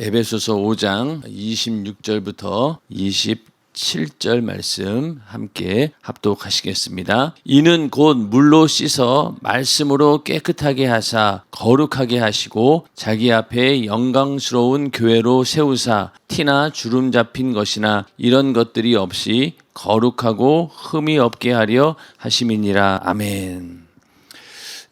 에베소서 5장 26절부터 27절 말씀 함께 합독하시겠습니다. 이는 곧 물로 씻어 말씀으로 깨끗하게 하사 거룩하게 하시고 자기 앞에 영광스러운 교회로 세우사 티나 주름 잡힌 것이나 이런 것들이 없이 거룩하고 흠이 없게 하려 하심이니라. 아멘.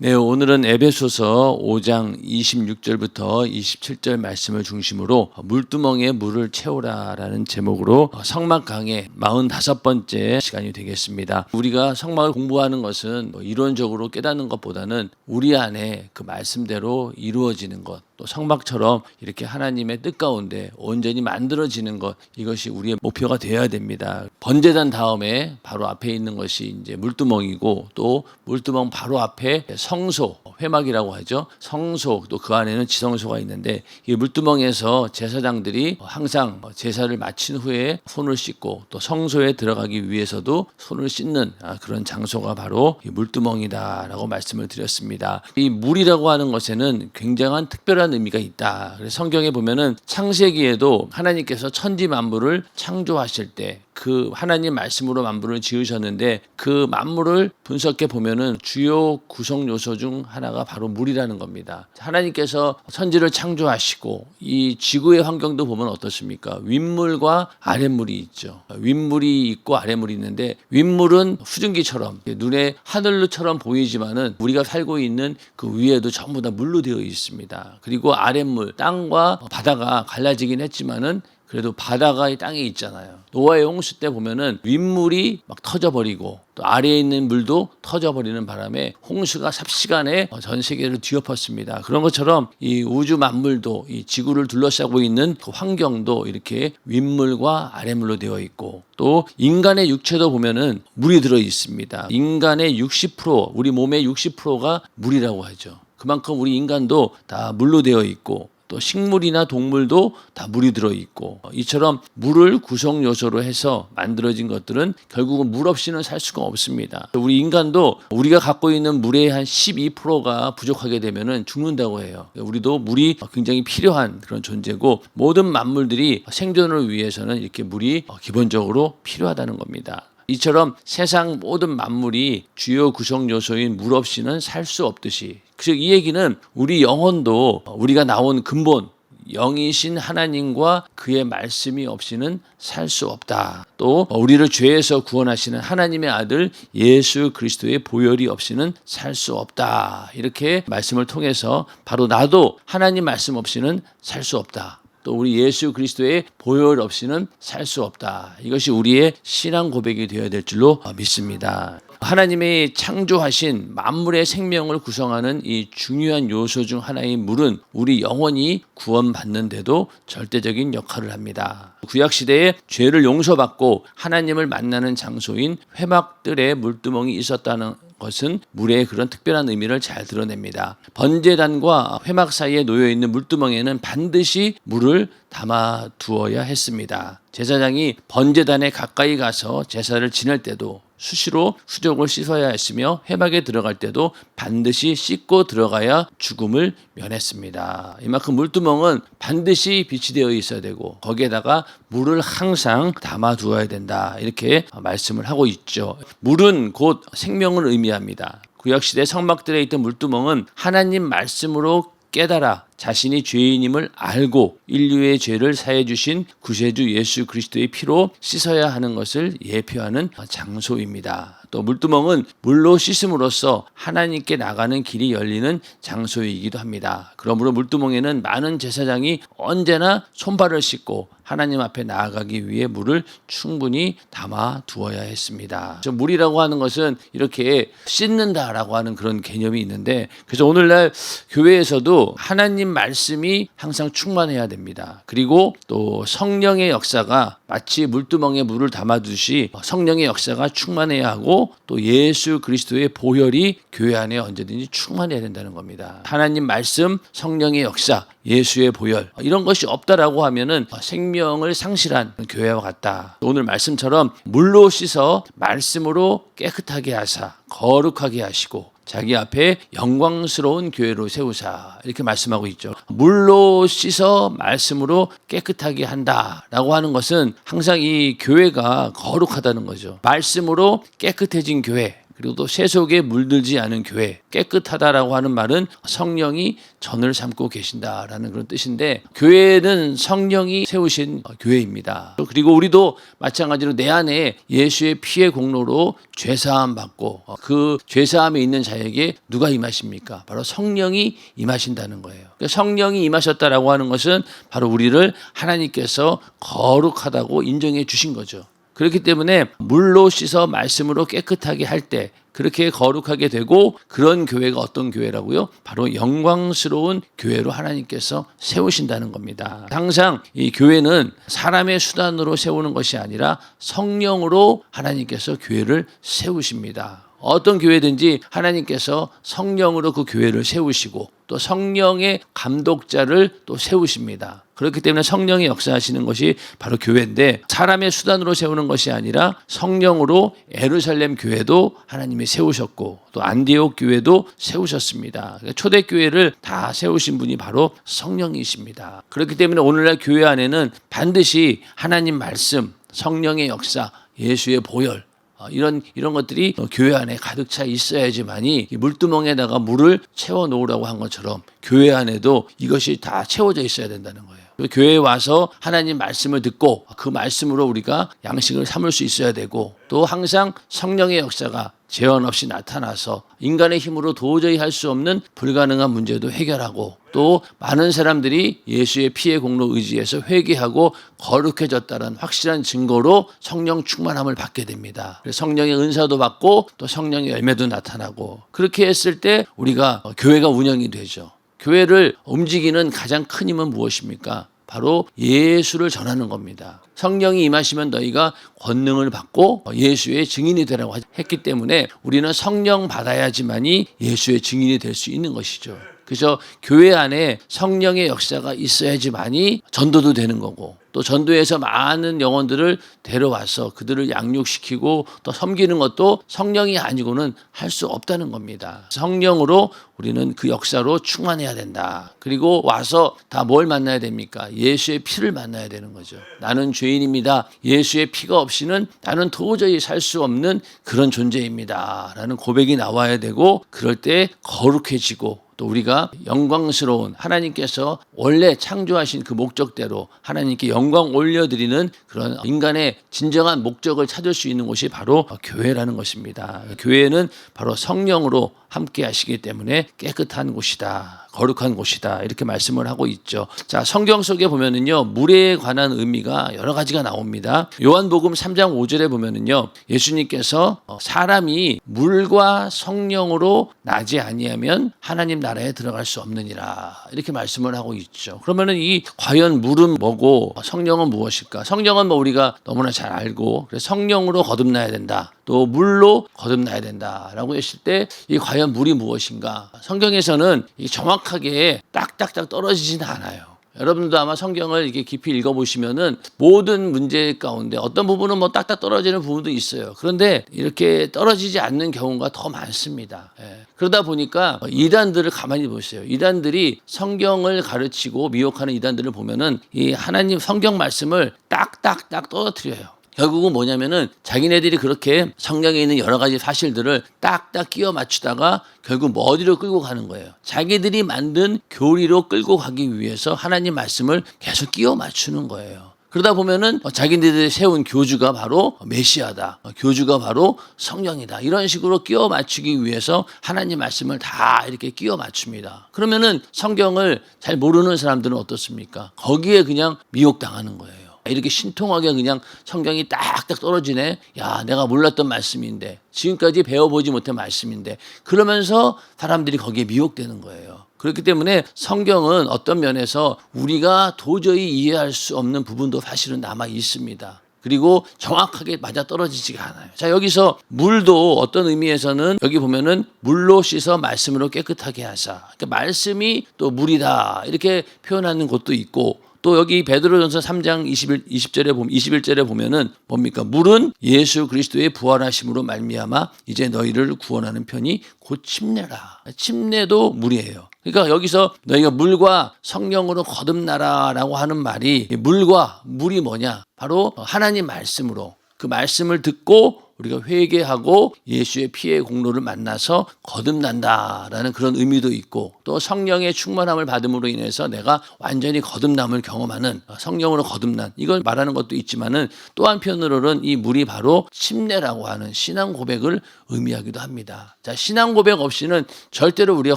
네, 오늘은 에베소서 5장 26절부터 27절 말씀을 중심으로 물두멍에 물을 채우라라는 제목으로 성막 강의 45번째 시간이 되겠습니다. 우리가 성막을 공부하는 것은 뭐 이론적으로 깨닫는 것보다는 우리 안에 그 말씀대로 이루어지는 것, 또 성막처럼 이렇게 하나님의 뜻 가운데 온전히 만들어지는 것 이것이 우리의 목표가 되어야 됩니다. 번제단 다음에 바로 앞에 있는 것이 이제 물두멍이고 또 물두멍 바로 앞에 성소 회막이라고 하죠. 성소 또 그 안에는 지성소가 있는데 이 물두멍에서 제사장들이 항상 제사를 마친 후에 손을 씻고 또 성소에 들어가기 위해서도 손을 씻는 아, 그런 장소가 바로 이 물두멍이다라고 말씀을 드렸습니다. 이 물이라고 하는 것에는 굉장한 특별한 의미가 있다. 그래서 성경에 보면은 창세기에도 하나님께서 천지 만물을 창조하실 때 그 하나님 말씀으로 만물을 지으셨는데 그 만물을 분석해 보면은 주요 구성 요소 중 하나 가 바로 물이라는 겁니다. 하나님께서 천지를 창조하시고 이 지구의 환경도 보면 어떻습니까? 윗물과 아랫물이 있죠. 윗물이 있고 아랫물이 있는데 윗물은 수증기처럼 눈에 하늘처럼 보이지만은 우리가 살고 있는 그 위에도 전부 다 물로 되어 있습니다. 그리고 아랫물 땅과 바다가 갈라지긴 했지만은 그래도 바다가 이 땅에 있잖아요. 노아의 홍수 때 보면은 윗물이 막 터져버리고 또 아래에 있는 물도 터져버리는 바람에 홍수가 삽시간에 전 세계를 뒤엎었습니다. 그런 것처럼 이 우주 만물도 이 지구를 둘러싸고 있는 그 환경도 이렇게 윗물과 아랫물로 되어 있고 또 인간의 육체도 보면은 물이 들어 있습니다. 인간의 60% 우리 몸의 60%가 물이라고 하죠. 그만큼 우리 인간도 다 물로 되어 있고 또 식물이나 동물도 다 물이 들어 있고 이처럼 물을 구성 요소로 해서 만들어진 것들은 결국은 물 없이는 살 수가 없습니다. 우리 인간도 우리가 갖고 있는 물의 한 12%가 부족하게 되면은 죽는다고 해요. 우리도 물이 굉장히 필요한 그런 존재고 모든 만물들이 생존을 위해서는 이렇게 물이 기본적으로 필요하다는 겁니다. 이처럼 세상 모든 만물이 주요 구성 요소인 물 없이는 살 수 없듯이 즉이 얘기는 우리 영혼도 우리가 나온 근본 영이신 하나님과 그의 말씀이 없이는 살 수 없다. 또 우리를 죄에서 구원하시는 하나님의 아들 예수 그리스도의 보혈이 없이는 살 수 없다. 이렇게 말씀을 통해서 바로 나도 하나님 말씀 없이는 살 수 없다. 또 우리 예수 그리스도의 보혈 없이는 살 수 없다. 이것이 우리의 신앙 고백이 되어야 될 줄로 믿습니다. 하나님의 창조하신 만물의 생명을 구성하는 이 중요한 요소 중 하나인 물은 우리 영원히 구원받는데도 절대적인 역할을 합니다. 구약 시대에 죄를 용서받고 하나님을 만나는 장소인 회막들의 물두멍이 있었다는 것은 물의 그런 특별한 의미를 잘 드러냅니다. 번제단과 회막 사이에 놓여 있는 물두멍에는 반드시 물을 담아 두어야 했습니다. 제사장이 번제단에 가까이 가서 제사를 지낼 때도 수시로 수족을 씻어야 했으며 회막에 들어갈 때도 반드시 씻고 들어가야 죽음을 면했습니다. 이만큼 물두멍은 반드시 빛이 되어 있어야 되고 거기에다가 물을 항상 담아 두어야 된다. 이렇게 말씀을 하고 있죠. 물은 곧 생명을 의미합니다. 구약시대 성막들에 있던 물두멍은 하나님 말씀으로 깨달아 자신이 죄인임을 알고 인류의 죄를 사해 주신 구세주 예수 그리스도의 피로 씻어야 하는 것을 예표하는 장소입니다. 또 물두멍은 물로 씻음으로써 하나님께 나가는 길이 열리는 장소이기도 합니다. 그러므로 물두멍에는 많은 제사장이 언제나 손발을 씻고 하나님 앞에 나아가기 위해 물을 충분히 담아 두어야 했습니다. 저 물이라고 하는 것은 이렇게 씻는다라고 하는 그런 개념이 있는데 그래서 오늘날 교회에서도 하나님 말씀이 항상 충만해야 됩니다. 그리고 또 성령의 역사가 마치 물두멍에 물을 담아두시 성령의 역사가 충만해야 하고 또 예수 그리스도의 보혈이 교회 안에 언제든지 충만해야 된다는 겁니다. 하나님 말씀, 성령의 역사, 예수의 보혈 이런 것이 없다라고 하면은 생명을 상실한 교회와 같다. 오늘 말씀처럼 물로 씻어 말씀으로 깨끗하게 하사 거룩하게 하시고 자기 앞에 영광스러운 교회로 세우사 이렇게 말씀하고 있죠. 물로 씻어 말씀으로 깨끗하게 한다라고 하는 것은 항상 이 교회가 거룩하다는 거죠. 말씀으로 깨끗해진 교회 그리고 또 세속에 물들지 않은 교회 깨끗하다라고 하는 말은 성령이 전을 삼고 계신다라는 그런 뜻인데 교회는 성령이 세우신 교회입니다. 그리고 우리도 마찬가지로 내 안에 예수의 피의 공로로 죄 사함 받고 그 죄 사함에 있는 자에게 누가 임하십니까? 바로 성령이 임하신다는 거예요. 그러니까 성령이 임하셨다라고 하는 것은 바로 우리를 하나님께서 거룩하다고 인정해 주신 거죠. 그렇기 때문에 물로 씻어 말씀으로 깨끗하게 할 때 그렇게 거룩하게 되고 그런 교회가 어떤 교회라고요? 바로 영광스러운 교회로 하나님께서 세우신다는 겁니다. 항상 이 교회는 사람의 수단으로 세우는 것이 아니라 성령으로 하나님께서 교회를 세우십니다. 어떤 교회든지 하나님께서 성령으로 그 교회를 세우시고 또 성령의 감독자를 또 세우십니다. 그렇기 때문에 성령이 역사하시는 것이 바로 교회인데 사람의 수단으로 세우는 것이 아니라 성령으로 에루살렘 교회도 하나님이 세우셨고 또 안디옥 교회도 세우셨습니다. 초대 교회를 다 세우신 분이 바로 성령이십니다. 그렇기 때문에 오늘날 교회 안에는 반드시 하나님 말씀, 성령의 역사, 예수의 보혈 어, 이런 이런 것들이 어, 교회 안에 가득 차 있어야지만이 이 물두멍에다가 물을 채워 놓으라고 한 것처럼 교회 안에도 이것이 다 채워져 있어야 된다는 거예요. 교회에 와서 하나님 말씀을 듣고 그 말씀으로 우리가 양식을 삼을 수 있어야 되고 또 항상 성령의 역사가 제한 없이 나타나서 인간의 힘으로 도저히 할 수 없는 불가능한 문제도 해결하고 또 많은 사람들이 예수의 피의 공로 의지에서 회개하고 거룩해졌다는 확실한 증거로 성령 충만함을 받게 됩니다. 성령의 은사도 받고 또 성령의 열매도 나타나고 그렇게 했을 때 우리가 교회가 운영이 되죠. 교회를 움직이는 가장 큰 힘은 무엇입니까? 바로 예수를 전하는 겁니다. 성령이 임하시면 너희가 권능을 받고 예수의 증인이 되라고 했기 때문에 우리는 성령 받아야지만이 예수의 증인이 될 수 있는 것이죠. 그래서 교회 안에 성령의 역사가 있어야지만이 전도도 되는 거고 또 전도에서 많은 영혼들을 데려와서 그들을 양육시키고 또 섬기는 것도 성령이 아니고는 할 수 없다는 겁니다. 성령으로 우리는 그 역사로 충만해야 된다. 그리고 와서 다 뭘 만나야 됩니까? 예수의 피를 만나야 되는 거죠. 나는 죄인입니다. 예수의 피가 없이는 나는 도저히 살 수 없는 그런 존재입니다. 라는 고백이 나와야 되고 그럴 때 거룩해지고 또 우리가 영광스러운 하나님께서 원래 창조하신 그 목적대로 하나님께 영광 올려드리는 그런 인간의 진정한 목적을 찾을 수 있는 곳이 바로 교회라는 것입니다. 교회는 바로 성령으로 함께 하시기 때문에 깨끗한 곳이다. 거룩한 곳이다. 이렇게 말씀을 하고 있죠. 자, 성경 속에 보면은요, 물에 관한 의미가 여러 가지가 나옵니다. 요한복음 3장 5절에 보면은요, 예수님께서 어, 사람이 물과 성령으로 나지 아니하면 하나님 나라에 들어갈 수 없느니라. 이렇게 말씀을 하고 있죠. 그러면은 이 과연 물은 뭐고 성령은 무엇일까? 성령은 뭐 우리가 너무나 잘 알고 성령으로 거듭나야 된다. 또 물로 거듭나야 된다라고 했을 때 이 과연 물이 무엇인가? 성경에서는 이 정확하게 딱딱딱 떨어지진 않아요. 여러분도 아마 성경을 이렇게 깊이 읽어보시면은 모든 문제 가운데 어떤 부분은 뭐 딱딱 떨어지는 부분도 있어요. 그런데 이렇게 떨어지지 않는 경우가 더 많습니다. 예. 그러다 보니까 이단들을 가만히 보세요. 이단들이 성경을 가르치고 미혹하는 이단들을 보면은 이 하나님 성경 말씀을 딱딱딱 떨어뜨려요. 결국은 뭐냐면은 자기네들이 그렇게 성경에 있는 여러 가지 사실들을 딱딱 끼워 맞추다가 결국 뭐 어디로 끌고 가는 거예요. 자기들이 만든 교리로 끌고 가기 위해서 하나님 말씀을 계속 끼워 맞추는 거예요. 그러다 보면은 자기네들이 세운 교주가 바로 메시아다. 교주가 바로 성령이다. 이런 식으로 끼워 맞추기 위해서 하나님 말씀을 다 이렇게 끼워 맞춥니다. 그러면은 성경을 잘 모르는 사람들은 어떻습니까? 거기에 그냥 미혹당하는 거예요. 이렇게 신통하게 그냥 성경이 딱딱 떨어지네. 야, 내가 몰랐던 말씀인데. 지금까지 배워보지 못한 말씀인데. 그러면서 사람들이 거기에 미혹되는 거예요. 그렇기 때문에 성경은 어떤 면에서 우리가 도저히 이해할 수 없는 부분도 사실은 남아 있습니다. 그리고 정확하게 맞아 떨어지지가 않아요. 자, 여기서 물도 어떤 의미에서는 여기 보면은 물로 씻어 말씀으로 깨끗하게 하사. 그러니까 말씀이 또 물이다. 이렇게 표현하는 곳도 있고 또 여기 베드로전서 3장 21, 20절에 보면 21절에 보면은 뭡니까? 물은 예수 그리스도의 부활하심으로 말미암아 이제 너희를 구원하는 편이 곧 침례라. 침례도 물이에요. 그러니까 여기서 너희가 물과 성령으로 거듭나라라고 하는 말이 물과 물이 뭐냐? 바로 하나님 말씀으로 그 말씀을 듣고 우리가 회개하고 예수의 피의 공로를 만나서 거듭난다라는 그런 의미도 있고 또 성령의 충만함을 받음으로 인해서 내가 완전히 거듭남을 경험하는 성령으로 거듭난 이걸 말하는 것도 있지만은 또 한편으로는 이 물이 바로 침례라고 하는 신앙 고백을 의미하기도 합니다. 자, 신앙 고백 없이는 절대로 우리가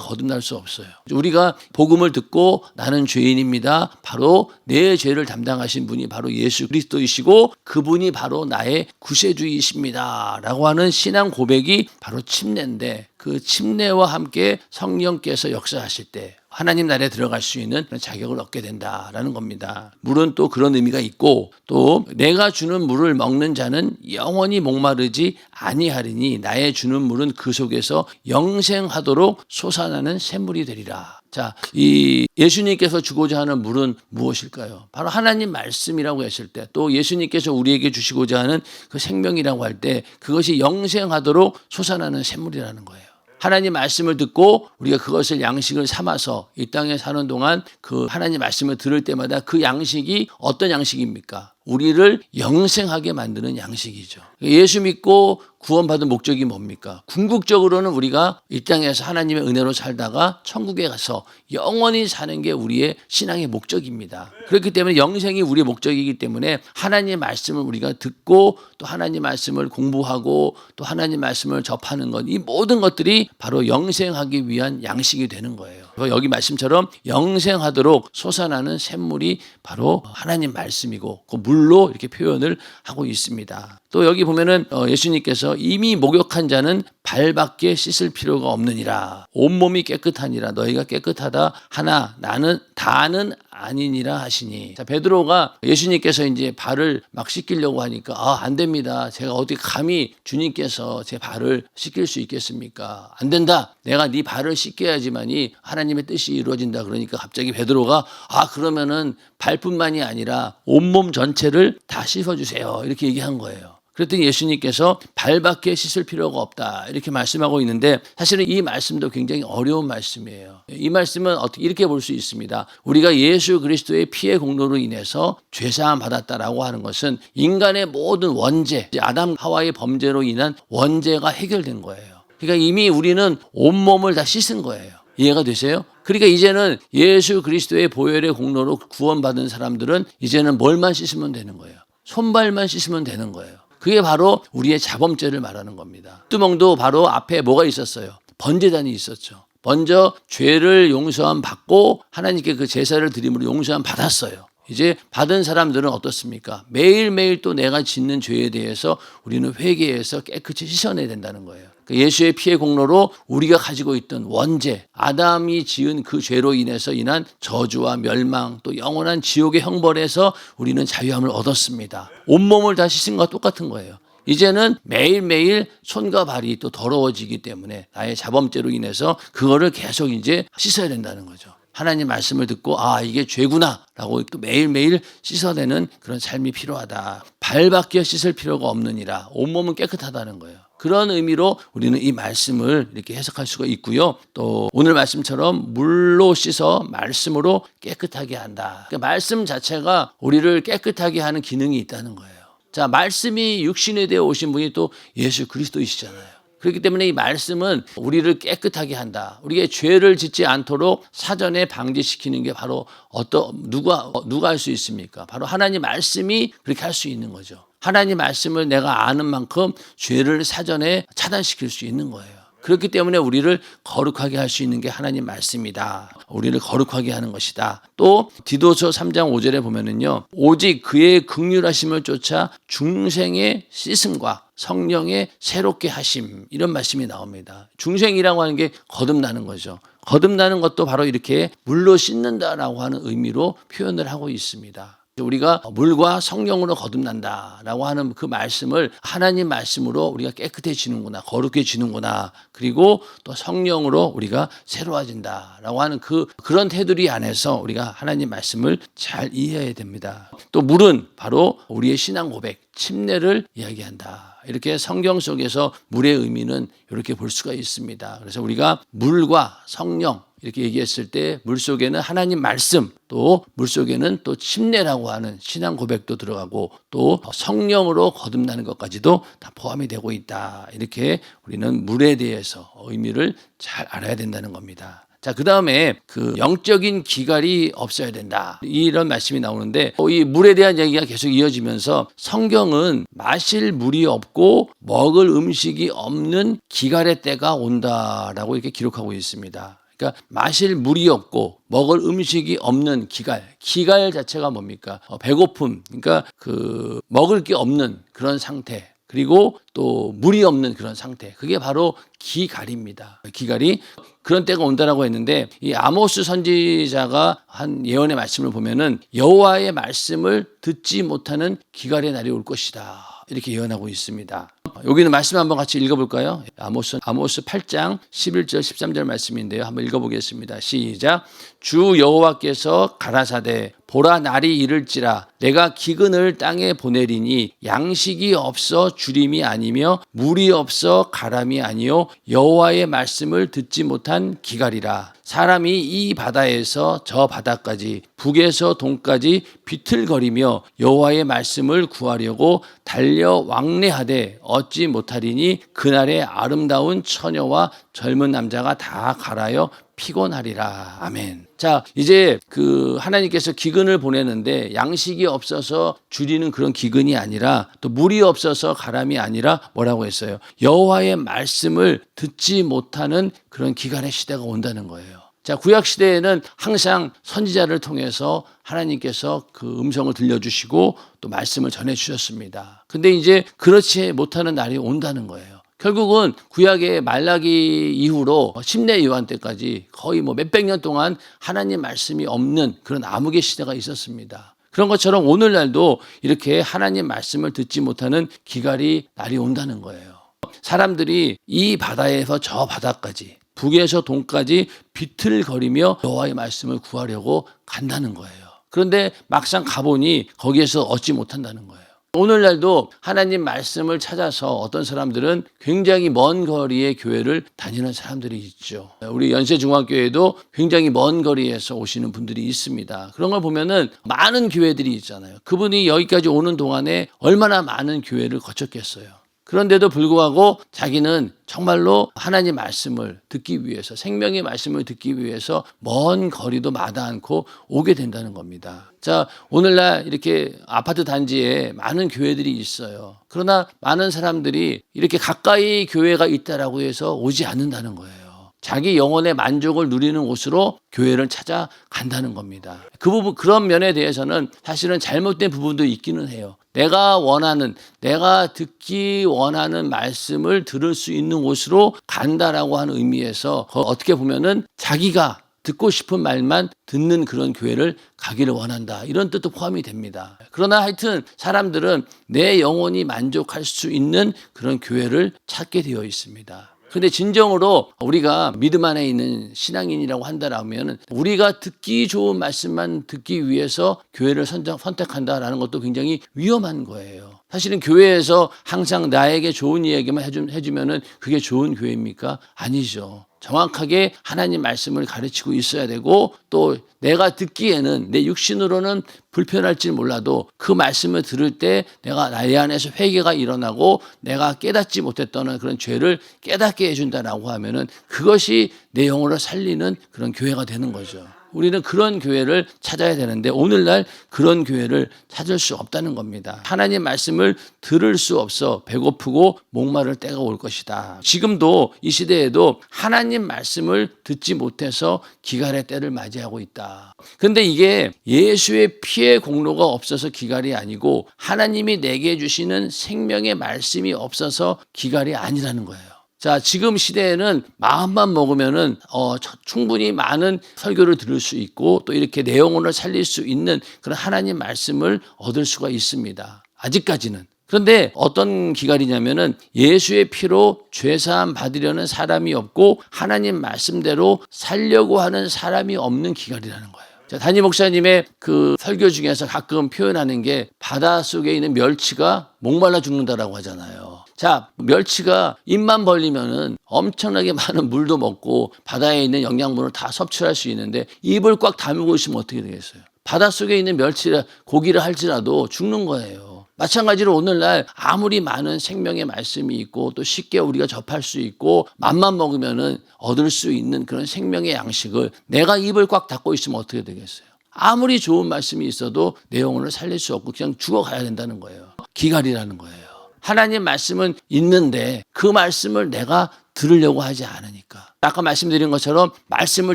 거듭날 수 없어요. 우리가 복음을 듣고 나는 죄인입니다. 바로 내 죄를 담당하신 분이 바로 예수 그리스도이시고 그분이 바로 나의 구세주이십니다. 라고 하는 신앙 고백이 바로 침례인데 그 침례와 함께 성령께서 역사하실 때 하나님 나라에 들어갈 수 있는 자격을 얻게 된다라는 겁니다. 물은 또 그런 의미가 있고 또 내가 주는 물을 먹는 자는 영원히 목마르지 아니하리니 나의 주는 물은 그 속에서 영생하도록 솟아나는 샘물이 되리라. 자, 이 예수님께서 주고자 하는 물은 무엇일까요? 바로 하나님 말씀이라고 했을 때, 또 예수님께서 우리에게 주시고자 하는 그 생명이라고 할 때, 그것이 영생하도록 솟아나는 샘물이라는 거예요. 하나님 말씀을 듣고 우리가 그것을 양식을 삼아서 이 땅에 사는 동안 그 하나님 말씀을 들을 때마다 그 양식이 어떤 양식입니까? 우리를 영생하게 만드는 양식이죠. 예수 믿고 구원받은 목적이 뭡니까? 궁극적으로는 우리가 이 땅에서 하나님의 은혜로 살다가 천국에 가서 영원히 사는 게 우리의 신앙의 목적입니다. 그렇기 때문에 영생이 우리의 목적이기 때문에 하나님의 말씀을 우리가 듣고 또 하나님 말씀을 공부하고 또 하나님 말씀을 접하는 것 이 모든 것들이 바로 영생하기 위한 양식이 되는 거예요. 여기 말씀처럼 영생하도록 솟아나는 샘물이 바로 하나님 말씀이고 그 물로 이렇게 표현을 하고 있습니다. 또 여기 보면은 어, 예수님께서 이미 목욕한 자는 발밖에 씻을 필요가 없느니라. 온몸이 깨끗하니라. 너희가 깨끗하다. 하나 나는 다는 아니니라 하시니. 자 베드로가 예수님께서 이제 발을 막 씻기려고 하니까 아 안 됩니다. 제가 어떻게 감히 주님께서 제 발을 씻길 수 있겠습니까? 안 된다. 내가 네 발을 씻겨야지만이 하나님의 뜻이 이루어진다. 그러니까 갑자기 베드로가 아 그러면은 발뿐만이 아니라 온몸 전체를 다 씻어 주세요. 이렇게 얘기한 거예요 그랬더니 예수님께서 발밖에 씻을 필요가 없다. 이렇게 말씀하고 있는데 사실은 이 말씀도 굉장히 어려운 말씀이에요. 이 말씀은 어떻게 이렇게 볼 수 있습니다. 우리가 예수 그리스도의 피의 공로로 인해서 죄사함 받았다라고 하는 것은 인간의 모든 원죄, 아담 하와의 범죄로 인한 원죄가 해결된 거예요. 그러니까 이미 우리는 온몸을 다 씻은 거예요. 이해가 되세요? 그러니까 이제는 예수 그리스도의 보혈의 공로로 구원받은 사람들은 이제는 뭘만 씻으면 되는 거예요. 손발만 씻으면 되는 거예요. 그게 바로 우리의 자범죄를 말하는 겁니다. 뚜멍도 바로 앞에 뭐가 있었어요? 번제단이 있었죠. 먼저 죄를 용서함 받고 하나님께 그 제사를 드림으로 용서함 받았어요. 이제 받은 사람들은 어떻습니까? 매일매일 또 내가 짓는 죄에 대해서 우리는 회개해서 깨끗이 씻어내야 된다는 거예요. 그 예수의 피의 공로로 우리가 가지고 있던 원죄, 아담이 지은 그 죄로 인해서 인한 저주와 멸망, 또 영원한 지옥의 형벌에서 우리는 자유함을 얻었습니다. 온몸을 다 씻은 것과 똑같은 거예요. 이제는 매일매일 손과 발이 또 더러워지기 때문에 나의 자범죄로 인해서 그거를 계속 이제 씻어야 된다는 거죠. 하나님 말씀을 듣고 아 이게 죄구나라고 또 매일매일 씻어내는 그런 삶이 필요하다. 발밖에 씻을 필요가 없느니라. 온몸은 깨끗하다는 거예요. 그런 의미로 우리는 이 말씀을 이렇게 해석할 수가 있고요. 또 오늘 말씀처럼 물로 씻어 말씀으로 깨끗하게 한다. 그러니까 말씀 자체가 우리를 깨끗하게 하는 기능이 있다는 거예요. 자, 말씀이 육신에 되어 오신 분이 또 예수 그리스도이시잖아요. 그렇기 때문에 이 말씀은 우리를 깨끗하게 한다. 우리가 죄를 짓지 않도록 사전에 방지시키는 게 바로 어떤 누가 누가 할 수 있습니까? 바로 하나님 말씀이 그렇게 할 수 있는 거죠. 하나님 말씀을 내가 아는 만큼 죄를 사전에 차단시킬 수 있는 거예요. 그렇기 때문에 우리를 거룩하게 할 수 있는 게 하나님 말씀이다. 우리를 거룩하게 하는 것이다. 또 디도서 3장 5절에 보면은요. 오직 그의 극률하심을 쫓아 중생의 씻음과 성령의 새롭게 하심 이런 말씀이 나옵니다. 중생이라고 하는 게 거듭나는 거죠. 거듭나는 것도 바로 이렇게 물로 씻는다라고 하는 의미로 표현을 하고 있습니다. 우리가 물과 성령으로 거듭난다라고 하는 그 말씀을 하나님 말씀으로 우리가 깨끗해지는구나, 거룩해지는구나. 그리고 또 성령으로 우리가 새로워진다라고 하는 그 그런 테두리 안에서 우리가 하나님 말씀을 잘 이해해야 됩니다. 또 물은 바로 우리의 신앙 고백, 침례를 이야기한다. 이렇게 성경 속에서 물의 의미는 이렇게 볼 수가 있습니다. 그래서 우리가 물과 성령 이렇게 얘기했을 때 물 속에는 하나님 말씀 또 물 속에는 또 침례라고 하는 신앙 고백도 들어가고 또 성령으로 거듭나는 것까지도 다 포함이 되고 있다. 이렇게 우리는 물에 대해서 의미를 잘 알아야 된다는 겁니다. 자, 그 다음에 그 영적인 기갈이 없어야 된다. 이런 말씀이 나오는데 어, 이 물에 대한 얘기가 계속 이어지면서 성경은 마실 물이 없고 먹을 음식이 없는 기갈의 때가 온다라고 이렇게 기록하고 있습니다. 그러니까 마실 물이 없고 먹을 음식이 없는 기갈. 기갈 자체가 뭡니까? 어, 배고픔. 그러니까 그 먹을 게 없는 그런 상태. 그리고 또 물이 없는 그런 상태. 그게 바로 기갈입니다. 기갈이 그런 때가 온다라고 했는데 이 아모스 선지자가 한 예언의 말씀을 보면은 여호와의 말씀을 듣지 못하는 기갈의 날이 올 것이다. 이렇게 예언하고 있습니다. 여기는 말씀 한번 같이 읽어볼까요? 아모스, 아모스 8장 11절 13절 말씀인데요. 한번 읽어보겠습니다. 시작. 주 여호와께서 가라사대 보라 날이 이를지라 내가 기근을 땅에 보내리니 양식이 없어 주림이 아니며 물이 없어 가람이 아니요 여호와의 말씀을 듣지 못한 기갈이라. 사람이 이 바다에서 저 바다까지 북에서 동까지 비틀거리며 여호와의 말씀을 구하려고 달려 왕래하되 얻지 못하리니 그날의 아름다운 처녀와 젊은 남자가 다 갈아여 피곤하리라. 아멘. 자, 이제 그 하나님께서 기근을 보내는데 양식이 없어서 줄이는 그런 기근이 아니라 또 물이 없어서 가람이 아니라 뭐라고 했어요? 여호와의 말씀을 듣지 못하는 그런 기간의 시대가 온다는 거예요. 자, 구약 시대에는 항상 선지자를 통해서 하나님께서 그 음성을 들려주시고 또 말씀을 전해 주셨습니다. 근데 이제 그렇지 못하는 날이 온다는 거예요. 결국은 구약의 말라기 이후로 침례 요한 때까지 거의 뭐 몇백 년 동안 하나님 말씀이 없는 그런 암흑의 시대가 있었습니다. 그런 것처럼 오늘날도 이렇게 하나님 말씀을 듣지 못하는 기갈이 날이 온다는 거예요. 사람들이 이 바다에서 저 바다까지 북에서 동까지 비틀거리며 여호와의 말씀을 구하려고 간다는 거예요. 그런데 막상 가보니 거기에서 얻지 못한다는 거예요. 오늘날도 하나님 말씀을 찾아서 어떤 사람들은 굉장히 먼 거리의 교회를 다니는 사람들이 있죠. 우리 연세중학교에도 굉장히 먼 거리에서 오시는 분들이 있습니다. 그런 걸 보면은 많은 교회들이 있잖아요. 그분이 여기까지 오는 동안에 얼마나 많은 교회를 거쳤겠어요. 그런데도 불구하고 자기는 정말로 하나님 말씀을 듣기 위해서 생명의 말씀을 듣기 위해서 먼 거리도 마다 않고 오게 된다는 겁니다. 자, 오늘날 이렇게 아파트 단지에 많은 교회들이 있어요. 그러나 많은 사람들이 이렇게 가까이 교회가 있다라고 해서 오지 않는다는 거예요. 자기 영혼의 만족을 누리는 곳으로 교회를 찾아간다는 겁니다. 그 부분, 그런 면에 대해서는 사실은 잘못된 부분도 있기는 해요. 내가 원하는, 내가 듣기 원하는 말씀을 들을 수 있는 곳으로 간다라고 하는 의미에서 어떻게 보면은 자기가 듣고 싶은 말만 듣는 그런 교회를 가기를 원한다. 이런 뜻도 포함이 됩니다. 그러나 하여튼 사람들은 내 영혼이 만족할 수 있는 그런 교회를 찾게 되어 있습니다. 근데 진정으로 우리가 믿음 안에 있는 신앙인이라고 한다라면 우리가 듣기 좋은 말씀만 듣기 위해서 교회를 선택한다라는 것도 굉장히 위험한 거예요. 사실은 교회에서 항상 나에게 좋은 이야기만 해주, 해주면은 그게 좋은 교회입니까? 아니죠. 정확하게 하나님 말씀을 가르치고 있어야 되고 또 내가 듣기에는 내 육신으로는 불편할지 몰라도 그 말씀을 들을 때 내가 나의 안에서 회개가 일어나고 내가 깨닫지 못했던 그런 죄를 깨닫게 해준다라고 하면은 그것이 내 영혼을 살리는 그런 교회가 되는 거죠. 우리는 그런 교회를 찾아야 되는데 오늘날 그런 교회를 찾을 수 없다는 겁니다. 하나님 말씀을 들을 수 없어 배고프고 목마를 때가 올 것이다. 지금도 이 시대에도 하나님 말씀을 듣지 못해서 기갈의 때를 맞이하고 있다. 근데 이게 예수의 피의 공로가 없어서 기갈이 아니고 하나님이 내게 주시는 생명의 말씀이 없어서 기갈이 아니라는 거예요. 자, 지금 시대에는 마음만 먹으면은 어, 저- 충분히 많은 설교를 들을 수 있고 또 이렇게 내용을 살릴 수 있는 그런 하나님 말씀을 얻을 수가 있습니다. 아직까지는. 그런데 어떤 기갈이냐면은 예수의 피로 죄사함 받으려는 사람이 없고 하나님 말씀대로 살려고 하는 사람이 없는 기갈이라는 거예요. 자, 담임 목사님의 그 설교 중에서 가끔 표현하는 게 바다 속에 있는 멸치가 목말라 죽는다라고 하잖아요. 자, 멸치가 입만 벌리면은 엄청나게 많은 물도 먹고 바다에 있는 영양분을 다 섭취할 수 있는데 입을 꽉 다물고 있으면 어떻게 되겠어요? 바닷속에 있는 멸치를 고기를 할지라도 죽는 거예요. 마찬가지로 오늘날 아무리 많은 생명의 말씀이 있고 또 쉽게 우리가 접할 수 있고 맘만 먹으면은 얻을 수 있는 그런 생명의 양식을 내가 입을 꽉 닫고 있으면 어떻게 되겠어요? 아무리 좋은 말씀이 있어도 내 영혼을 살릴 수 없고 그냥 죽어가야 된다는 거예요. 기갈이라는 거예요. 하나님 말씀은 있는데 그 말씀을 내가 들으려고 하지 않으니까. 아까 말씀드린 것처럼 말씀을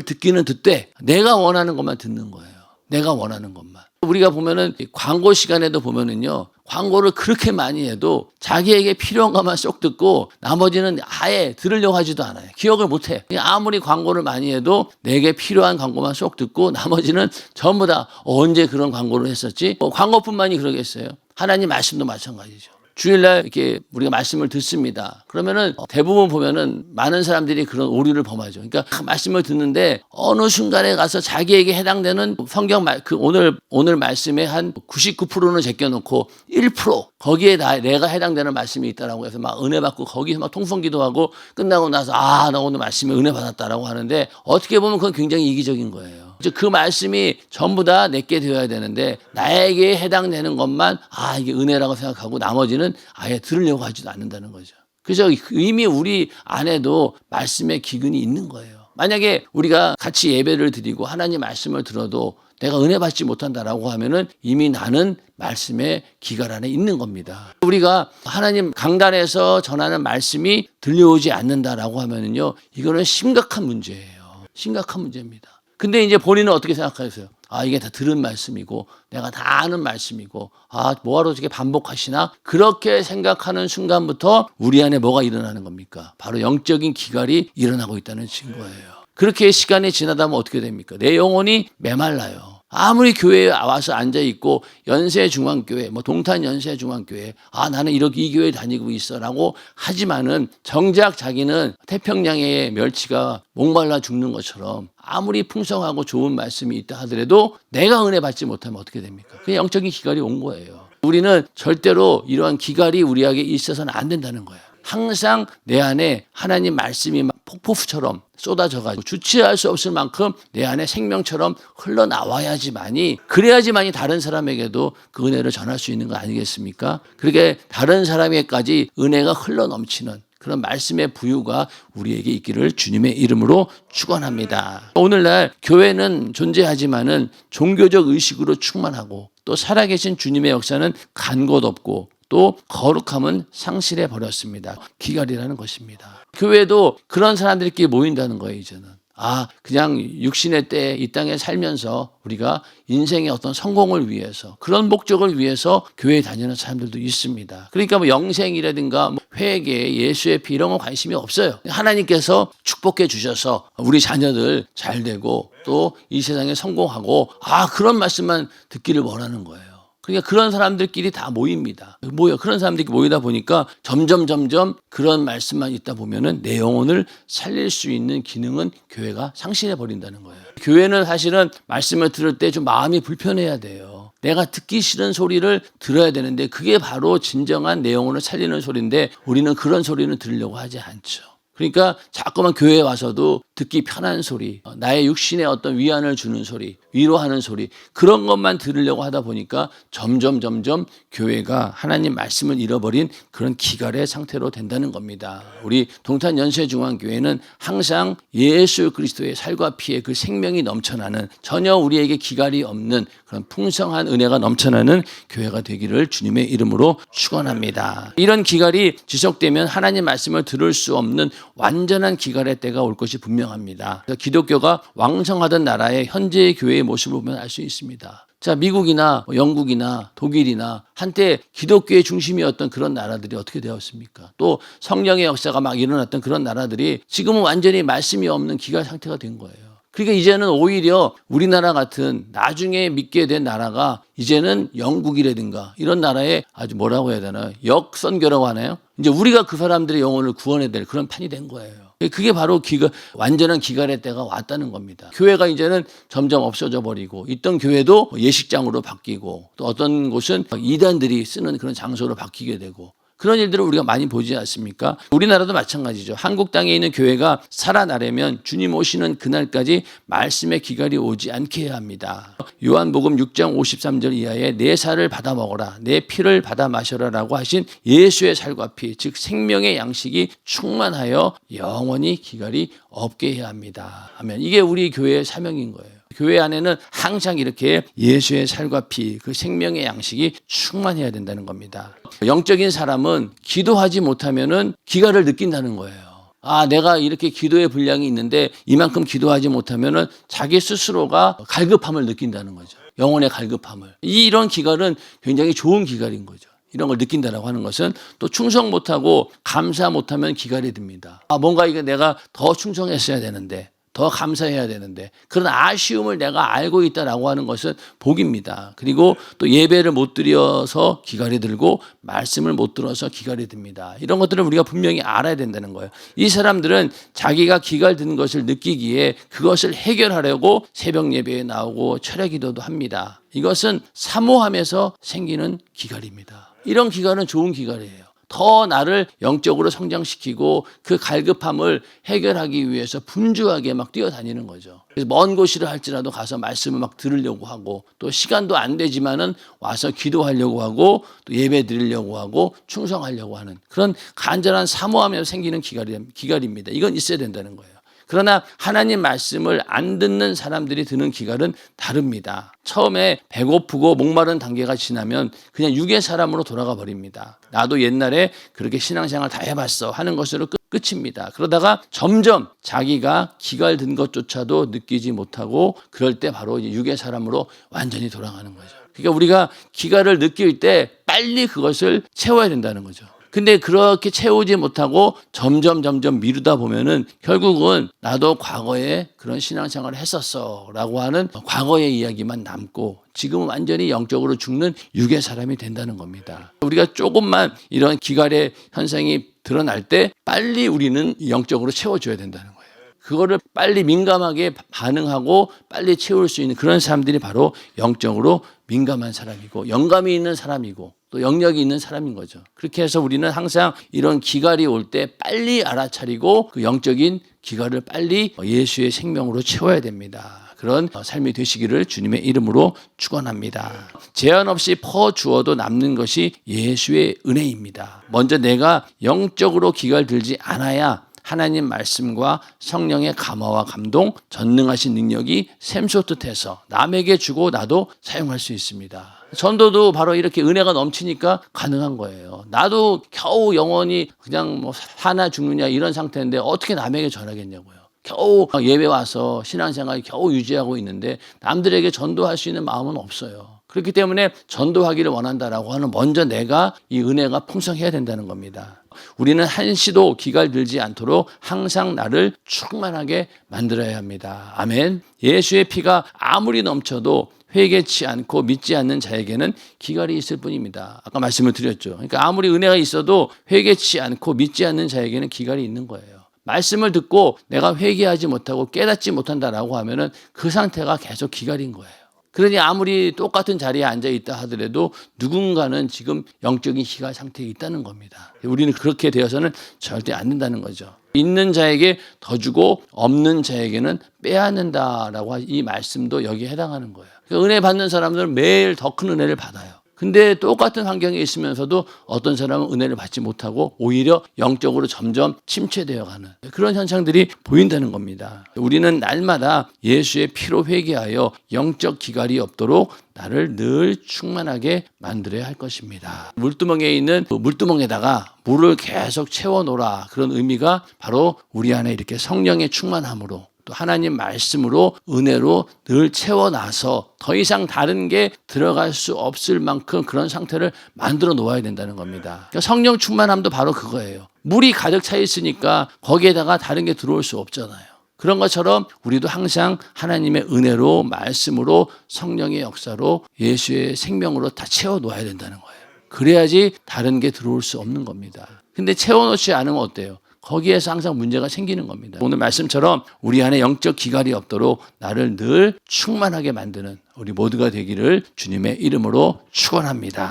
듣기는 듣되 내가 원하는 것만 듣는 거예요. 내가 원하는 것만. 우리가 보면은 이 광고 시간에도 보면은요. 광고를 그렇게 많이 해도 자기에게 필요한 것만 쏙 듣고 나머지는 아예 들으려고 하지도 않아요. 기억을 못 해. 아무리 광고를 많이 해도 내게 필요한 광고만 쏙 듣고 나머지는 전부 다 언제 그런 광고를 했었지? 뭐 광고뿐만이 그러겠어요. 하나님 말씀도 마찬가지죠. 주일날 이렇게 우리가 말씀을 듣습니다. 그러면은 대부분 보면은 많은 사람들이 그런 오류를 범하죠. 그러니까 그 말씀을 듣는데 어느 순간에 가서 자기에게 해당되는 성경 말, 그 오늘, 오늘 말씀의 한 99%는 제껴놓고 1% 거기에 나, 내가 해당되는 말씀이 있다라고 해서 막 은혜 받고 거기서 막 통성 기도 하고 끝나고 나서 아, 나 오늘 말씀에 은혜 받았다라고 하는데 어떻게 보면 그건 굉장히 이기적인 거예요. 그 말씀이 전부 다 내게 되어야 되는데 나에게 해당되는 것만 아 이게 은혜라고 생각하고 나머지는 아예 들으려고 하지도 않는다는 거죠. 그래서 이미 우리 안에도 말씀의 기근이 있는 거예요. 만약에 우리가 같이 예배를 드리고 하나님 말씀을 들어도 내가 은혜 받지 못한다라고 하면은 이미 나는 말씀의 기갈 안에 있는 겁니다. 우리가 하나님 강단에서 전하는 말씀이 들려오지 않는다라고 하면은요, 이거는 심각한 문제예요. 심각한 문제입니다. 근데 이제 본인은 어떻게 생각하세요? 아, 이게 다 들은 말씀이고, 내가 다 아는 말씀이고, 아, 뭐하러 저렇게 반복하시나? 그렇게 생각하는 순간부터 우리 안에 뭐가 일어나는 겁니까? 바로 영적인 기갈이 일어나고 있다는 증거예요. 그렇게 시간이 지나다 보면 어떻게 됩니까? 내 영혼이 메말라요. 아무리 교회에 와서 앉아 있고 연세 중앙교회 뭐 동탄 연세 중앙교회 아 나는 이렇게 이 교회 다니고 있어라고 하지만은 정작 자기는 태평양의 멸치가 목말라 죽는 것처럼 아무리 풍성하고 좋은 말씀이 있다 하더라도 내가 은혜 받지 못하면 어떻게 됩니까? 그 영적인 기갈이 온 거예요. 우리는 절대로 이러한 기갈이 우리에게 있어서는 안 된다는 거예요. 항상 내 안에 하나님 말씀이 막 폭포수처럼 쏟아져가지고 주체할 수 없을 만큼 내 안에 생명처럼 흘러나와야지만이 그래야지만이 다른 사람에게도 그 은혜를 전할 수 있는 거 아니겠습니까? 그렇게 다른 사람에게까지 은혜가 흘러 넘치는 그런 말씀의 부유가 우리에게 있기를 주님의 이름으로 축원합니다. 오늘날 교회는 존재하지만은 종교적 의식으로 충만하고 또 살아계신 주님의 역사는 간곳 없고 또 거룩함은 상실해 버렸습니다. 기갈이라는 것입니다. 교회도 그런 사람들끼리 모인다는 거예요, 이제는. 아, 그냥 육신의 때 이 땅에 살면서 우리가 인생의 어떤 성공을 위해서 그런 목적을 위해서 교회에 다니는 사람들도 있습니다. 그러니까 뭐 영생이라든가 뭐 회개, 예수의 피 이런 건 관심이 없어요. 하나님께서 축복해 주셔서 우리 자녀들 잘 되고 또 이 세상에 성공하고 아, 그런 말씀만 듣기를 원하는 거예요. 그러니까 그런 사람들끼리 다 모입니다. 모여 그런 사람들이 모이다 보니까 점점 점점 그런 말씀만 있다 보면은 내 영혼을 살릴 수 있는 기능은 교회가 상실해 버린다는 거예요. 교회는 사실은 말씀을 들을 때 좀 마음이 불편해야 돼요. 내가 듣기 싫은 소리를 들어야 되는데 그게 바로 진정한 내 영혼을 살리는 소리인데 우리는 그런 소리는 들으려고 하지 않죠. 그러니까 자꾸만 교회에 와서도 듣기 편한 소리, 어, 나의 육신에 어떤 위안을 주는 소리, 위로하는 소리, 그런 것만 들으려고 하다 보니까 점점 점점 교회가 하나님 말씀을 잃어버린 그런 기갈의 상태로 된다는 겁니다. 우리 동탄 연세중앙교회는 항상 예수 그리스도의 살과 피의 그 생명이 넘쳐나는 전혀 우리에게 기갈이 없는 그런 풍성한 은혜가 넘쳐나는 교회가 되기를 주님의 이름으로 축원합니다. 이런 기갈이 지속되면 하나님 말씀을 들을 수 없는 완전한 기갈의 때가 올 것이 분명 합니다. 그래서 기독교가 왕성하던 나라의 현재의 교회의 모습을 보면 알 수 있습니다. 자, 미국이나 뭐 영국이나 독일이나 한때 기독교의 중심이었던 그런 나라들이 어떻게 되었습니까? 또 성령의 역사가 막 일어났던 그런 나라들이 지금은 완전히 말씀이 없는 기가 상태가 된 거예요. 그러니까 이제는 오히려 우리나라 같은 나중에 믿게 된 나라가 이제는 영국이라든가 이런 나라에 아주 뭐라고 해야 되나 역선교라고 하나요? 이제 우리가 그 사람들의 영혼을 구원해야 될 그런 판이 된 거예요. 그게 바로 기가 완전한 기갈의 때가 왔다는 겁니다. 교회가 이제는 점점 없어져 버리고 있던 교회도 예식장으로 바뀌고 또 어떤 곳은 이단들이 쓰는 그런 장소로 바뀌게 되고 그런 일들을 우리가 많이 보지 않습니까? 우리나라도 마찬가지죠. 한국 땅에 있는 교회가 살아나려면 주님 오시는 그날까지 말씀의 기갈이 오지 않게 해야 합니다. 요한복음 6장 53절 이하에 내 살을 받아 먹어라. 내 피를 받아 마셔라라고 하신 예수의 살과 피, 즉 생명의 양식이 충만하여 영원히 기갈이 없게 해야 합니다. 하면 이게 우리 교회의 사명인 거예요. 교회 안에는 항상 이렇게 예수의 살과 피, 그 생명의 양식이 충만해야 된다는 겁니다. 영적인 사람은 기도하지 못하면은 기가를 느낀다는 거예요. 아, 내가 이렇게 기도의 분량이 있는데 이만큼 기도하지 못하면은 자기 스스로가 갈급함을 느낀다는 거죠. 영혼의 갈급함을. 이런 기갈은 굉장히 좋은 기갈인 거죠. 이런 걸 느낀다라고 하는 것은 또 충성 못하고 감사 못하면 기갈이 듭니다. 아, 뭔가 이게 내가 더 충성했어야 되는데 더 감사해야 되는데 그런 아쉬움을 내가 알고 있다라고 하는 것은 복입니다. 그리고 또 예배를 못 드려서 기갈이 들고 말씀을 못 들어서 기갈이 듭니다. 이런 것들을 우리가 분명히 알아야 된다는 거예요. 이 사람들은 자기가 기갈 든 것을 느끼기에 그것을 해결하려고 새벽 예배에 나오고 철야 기도도 합니다. 이것은 사모함에서 생기는 기갈입니다. 이런 기갈은 좋은 기갈이에요. 더 나를 영적으로 성장시키고 그 갈급함을 해결하기 위해서 분주하게 막 뛰어다니는 거죠. 그래서 먼 곳이라 할지라도 가서 말씀을 막 들으려고 하고 또 시간도 안 되지만은 와서 기도하려고 하고 또 예배 드리려고 하고 충성하려고 하는 그런 간절한 사모하면서 생기는 기갈이, 기갈입니다. 이건 있어야 된다는 거예요. 그러나 하나님 말씀을 안 듣는 사람들이 드는 기갈은 다릅니다. 처음에 배고프고 목마른 단계가 지나면 그냥 육의 사람으로 돌아가 버립니다. 나도 옛날에 그렇게 신앙생활 다 해봤어 하는 것으로 끝, 끝입니다. 그러다가 점점 자기가 기갈 든 것조차도 느끼지 못하고 그럴 때 바로 육의 사람으로 완전히 돌아가는 거죠. 그러니까 우리가 기갈을 느낄 때 빨리 그것을 채워야 된다는 거죠. 근데 그렇게 채우지 못하고 점점 점점 미루다 보면은 결국은 나도 과거에 그런 신앙생활을 했었어 라고 하는 과거의 이야기만 남고 지금은 완전히 영적으로 죽는 육의 사람이 된다는 겁니다. 우리가 조금만 이런 기갈의 현상이 드러날 때 빨리 우리는 영적으로 채워줘야 된다는 거예요. 그거를 빨리 민감하게 반응하고 빨리 채울 수 있는 그런 사람들이 바로 영적으로 민감한 사람이고 영감이 있는 사람이고 또 영역이 있는 사람인 거죠. 그렇게 해서 우리는 항상 이런 기갈이 올 때 빨리 알아차리고 그 영적인 기갈을 빨리 예수의 생명으로 채워야 됩니다. 그런 삶이 되시기를 주님의 이름으로 축원합니다. 제한 없이 퍼 주어도 남는 것이 예수의 은혜입니다. 먼저 내가 영적으로 기갈 들지 않아야 하나님 말씀과 성령의 감화와 감동, 전능하신 능력이 샘솟듯 해서 남에게 주고 나도 사용할 수 있습니다. 전도도 바로 이렇게 은혜가 넘치니까 가능한 거예요. 나도 겨우 영원히 그냥 뭐 사나 죽느냐 이런 상태인데 어떻게 남에게 전하겠냐고요. 겨우 예배 와서 신앙생활 겨우 유지하고 있는데 남들에게 전도할 수 있는 마음은 없어요. 그렇기 때문에 전도하기를 원한다라고 하는 먼저 내가 이 은혜가 풍성해야 된다는 겁니다. 우리는 한시도 기갈 들지 않도록 항상 나를 충만하게 만들어야 합니다. 아멘. 예수의 피가 아무리 넘쳐도 회개치 않고 믿지 않는 자에게는 기갈이 있을 뿐입니다. 아까 말씀을 드렸죠. 그러니까 아무리 은혜가 있어도 회개치 않고 믿지 않는 자에게는 기갈이 있는 거예요. 말씀을 듣고 내가 회개하지 못하고 깨닫지 못한다라고 하면은 그 상태가 계속 기갈인 거예요. 그러니 아무리 똑같은 자리에 앉아 있다 하더라도 누군가는 지금 영적인 희가 상태에 있다는 겁니다. 우리는 그렇게 되어서는 절대 안 된다는 거죠. 있는 자에게 더 주고 없는 자에게는 빼앗는다라고 이 말씀도 여기에 해당하는 거예요. 그러니까 은혜 받는 사람들은 매일 더 큰 은혜를 받아요. 근데 똑같은 환경에 있으면서도 어떤 사람은 은혜를 받지 못하고 오히려 영적으로 점점 침체되어 가는 그런 현상들이 보인다는 겁니다. 우리는 날마다 예수의 피로 회개하여 영적 기갈이 없도록 나를 늘 충만하게 만들어야 할 것입니다. 물두멍에 있는 그 물두멍에다가 물을 계속 채워 놓으라. 그런 의미가 바로 우리 안에 이렇게 성령의 충만함으로 또 또 하나님 말씀으로 은혜로 늘 채워놔서 더 이상 다른 게 들어갈 수 없을 만큼 그런 상태를 만들어 놓아야 된다는 겁니다. 그러니까 성령 충만함도 바로 그거예요. 물이 가득 차 있으니까 거기에다가 다른 게 들어올 수 없잖아요. 그런 것처럼 우리도 항상 하나님의 은혜로 말씀으로 성령의 역사로 예수의 생명으로 다 채워 놓아야 된다는 거예요. 그래야지 다른 게 들어올 수 없는 겁니다. 근데 채워 놓지 않으면 어때요? 거기에서 항상 문제가 생기는 겁니다. 오늘 말씀처럼 우리 안에 영적 기갈이 없도록 나를 늘 충만하게 만드는 우리 모두가 되기를 주님의 이름으로 축원합니다.